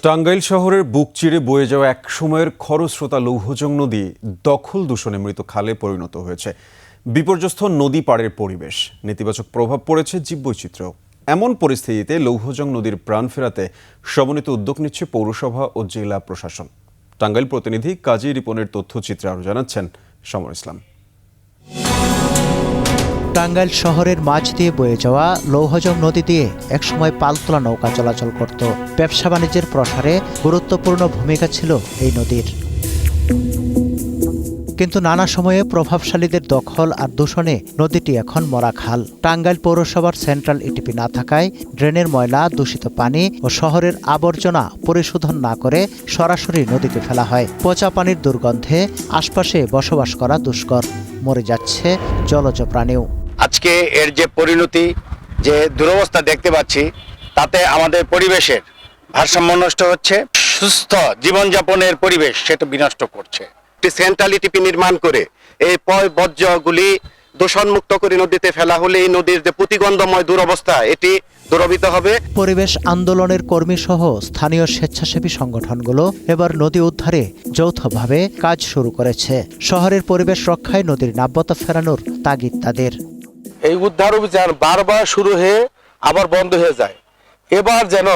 টাঙ্গাইল শহরের বুক চিরে বয়ে যাওয়া এক সময়ের খরস্রোতা লৌহজং নদী দখল দূষণে মৃত খালে পরিণত হয়েছে। বিপর্যস্ত নদী পাড়ের পরিবেশ। নেতিবাচক প্রভাব পড়েছে জীববৈচিত্র্য। এমন পরিস্থিতিতে লৌহজং নদীর প্রাণ ফেরাতে সমন্বিত উদ্যোগ নিচ্ছে পৌরসভা ও জেলা প্রশাসন। টাঙ্গাইল প্রতিনিধি কাজী রিপনের তথ্যচিত্রে আরও জানাচ্ছেন সমর ইসলাম। টাঙ্গাইল শহরের মাঝ দিয়ে বয়ে যাওয়া লৌহজং নদী দিয়ে একসময় পালতোলা নৌকা চলাচল করত। ব্যবসা বাণিজ্যের প্রসারে গুরুত্বপূর্ণ ভূমিকা ছিল এই নদীর। কিন্তু নানা সময়ে প্রভাবশালীদের দখল আর দূষণে নদীটি এখন মরা খাল। টাঙ্গাইল পৌরসভার সেন্ট্রাল ইটিপি না থাকায় ড্রেনের ময়লা, দূষিত পানি ও শহরের আবর্জনা পরিশোধন না করে সরাসরি নদীতে ফেলা হয়। পচা পানির দুর্গন্ধে আশপাশে বসবাস করা দুষ্কর। মরে যাচ্ছে জলজ প্রাণীও। আজকে এর যে পরিণতি, যে দুরবস্থা দেখতে পাচ্ছি, তাতে আমাদের পরিবেশের ভারসাম্য নষ্ট হচ্ছে, সুস্থ জীবনযাপনের পরিবেশ সেটা বিনষ্ট করছে। একটি সেন্ট্রাল টিপি নির্মাণ করে এই পয় বর্জ্যগুলি দূষণমুক্ত করে নদীতে ফেলা হলে এই নদীর যে প্রতিগন্ধময় দুরবস্থা, এটি দূরবিত হবে। পরিবেশ আন্দোলনের কর্মী সহ স্থানীয় স্বেচ্ছাসেবী সংগঠনগুলো এবার নদী উদ্ধারে যৌথভাবে কাজ শুরু করেছে। শহরের পরিবেশ রক্ষায় নদীর নাব্যতা ফেরানোর তাগিদ তাদের। এই উদ্ধার অভিযান বারবার শুরু হয়ে আবার বন্ধ হয়ে যায়। এবার যেন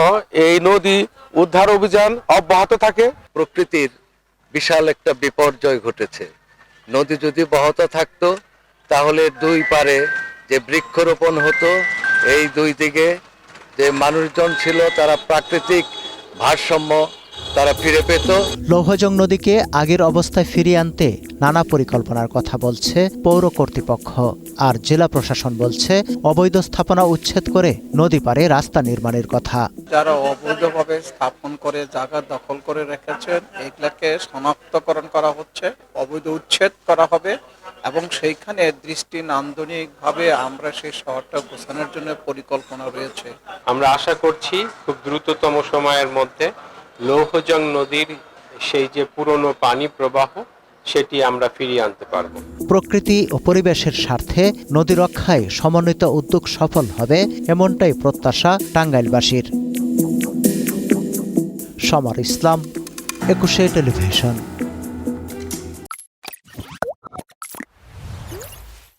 এই নদী উদ্ধার অভিযান অব্যাহত থাকে। প্রকৃতির বিশাল একটা বিপর্যয় ঘটেছে। নদী যদি বহত থাকতো, তাহলে দুই পারে যে বৃক্ষরোপণ হতো, এই দুই দিকে যে মানুষজন ছিল, তারা প্রাকৃতিক ভারসাম্য তারা ফিরে পেত। লৌহজং নদীকে আগের অবস্থায় ফিরিয়ে আনতে নানা পরিকল্পনার কথা বলছে পৌর কর্তৃপক্ষ। আর জেলা প্রশাসন বলছে অবৈধ স্থাপনা উচ্ছেদ করে নদী পারে রাস্তা নির্মাণের কথা। যারা অবৈধভাবে স্থাপন করে জায়গা দখল করে রেখেছেন এগুলাকে শনাক্তকরণ করা হচ্ছে অবৈধ উচ্ছেদ করা হবে এবং সেইখানে দৃষ্টি নান্দনিকভাবে আমরা সেই শহরটা গোছানোর জন্য পরিকল্পনা রয়েছে। আমরা আশা করছি খুব দ্রুততম সময়ের মধ্যে লৌহজং নদীর সেই যে পুরনো পানি প্রবাহ, সেটি আমরা ফিরিয়ে আনতে পারব। প্রকৃতি ও পরিবেশের স্বার্থে নদী রক্ষায় সমন্বিত উদ্যোগ সফল হবে এমনটাই প্রত্যাশা টাঙ্গাইলবাসীর। সমর ইসলাম, একুশে টেলিভিশন।